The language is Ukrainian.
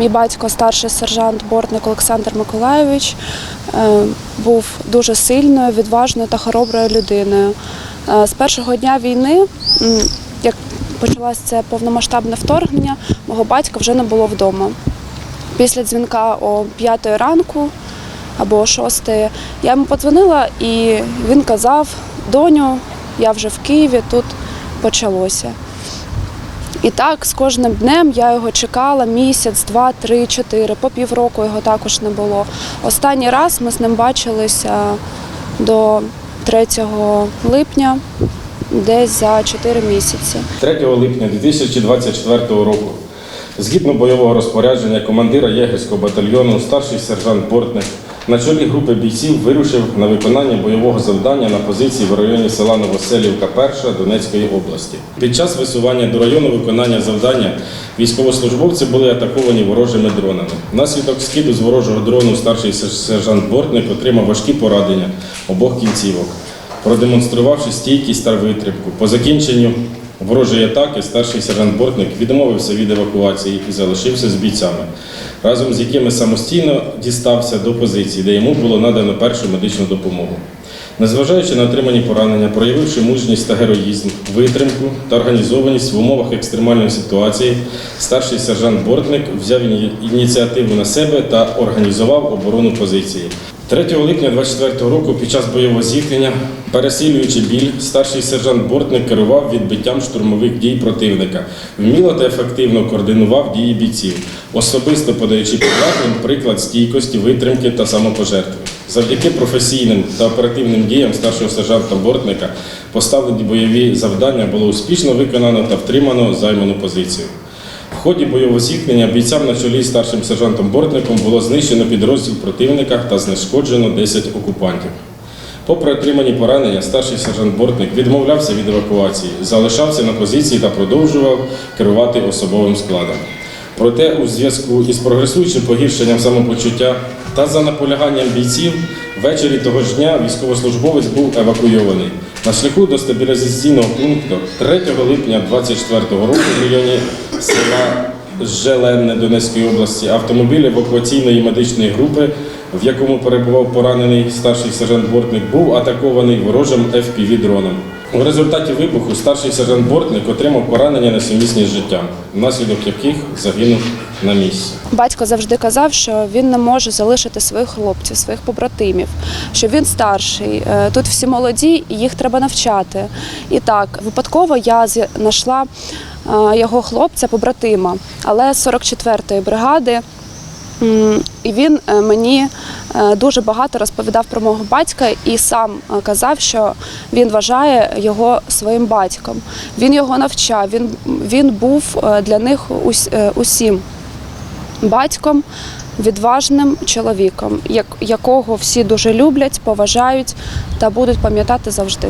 Мій батько, старший сержант Бортник Олександр Миколайович, е, був дуже сильною, відважною та хороброю людиною. Е, З першого дня війни, як почалося це повномасштабне вторгнення, мого батька вже не було вдома. Після дзвінка о 5 ранку або о 6 я йому подзвонила і він казав: доню, я вже в Києві, тут почалося. І так з кожним днем я його чекала місяць, два, три, чотири. По півроку його також не було. Останній раз ми з ним бачилися до 3 липня, десь за 4 місяці. 3 липня 2024 року, згідно бойового розпорядження командира єгерського батальйону, старший сержант Бортник на чолі групи бійців вирушив на виконання бойового завдання на позиції в районі села Новоселівка, 1 Донецької області. Під час висування до району виконання завдання військовослужбовці були атаковані ворожими дронами. Внаслідок скиду з ворожого дрону старший сержант Бортник отримав важкі поранення обох кінцівок продемонструвавши стійкість та витримку. По закінченню ворожої атаки старший сержант Бортник відмовився від евакуації і залишився з бійцями, разом з якими самостійно дістався до позиції, де йому було надано першу медичну допомогу. Незважаючи на отримані поранення, проявивши мужність та героїзм, витримку та організованість в умовах екстремальної ситуації, старший сержант Бортник взяв ініціативу на себе та організував оборону позиції. 3 липня 24 року під час бойового зіткнення, пересилюючи біль, старший сержант Бортник керував відбиттям штурмових дій противника, вміло та ефективно координував дії бійців, особисто подаючи підлеглим приклад стійкості, витримки та самопожертви. Завдяки професійним та оперативним діям старшого сержанта Бортника поставлені бойові завдання було успішно виконано та втримано займану позицію. В ході бойового зіткнення бійцям на чолі старшим сержантом Бортником було знищено підрозділ противника та знешкоджено 10 окупантів. Попри отримані поранення, старший сержант Бортник відмовлявся від евакуації, залишався на позиції та продовжував керувати особовим складом. Проте, у зв'язку із прогресуючим погіршенням самопочуття та за наполяганням бійців, ввечері того ж дня військовослужбовець був евакуйований. На шляху до стабілізаційного пункту 3 липня 24 року в районі села Желенне Донецької області автомобіль евакуаційної медичної групи, в якому перебував поранений старший сержант Бортник, був атакований ворожим FPV-дроном. У результаті вибуху старший сержант Бортник отримав поранення несумісні з життям, внаслідок яких загинув на місці. Батько завжди казав, що він не може залишити своїх хлопців, своїх побратимів, що він старший. е, Тут всі молоді, і їх треба навчати. І так, випадково я знайшла е, його хлопця, побратима, але з 44-ї бригади. І він е, мені е, дуже багато розповідав про мого батька і сам е, казав, що він вважає його своїм батьком. Він його навчав, він, він був для них ус- усім батьком, відважним чоловіком, якого всі дуже люблять, поважають та будуть пам'ятати завжди.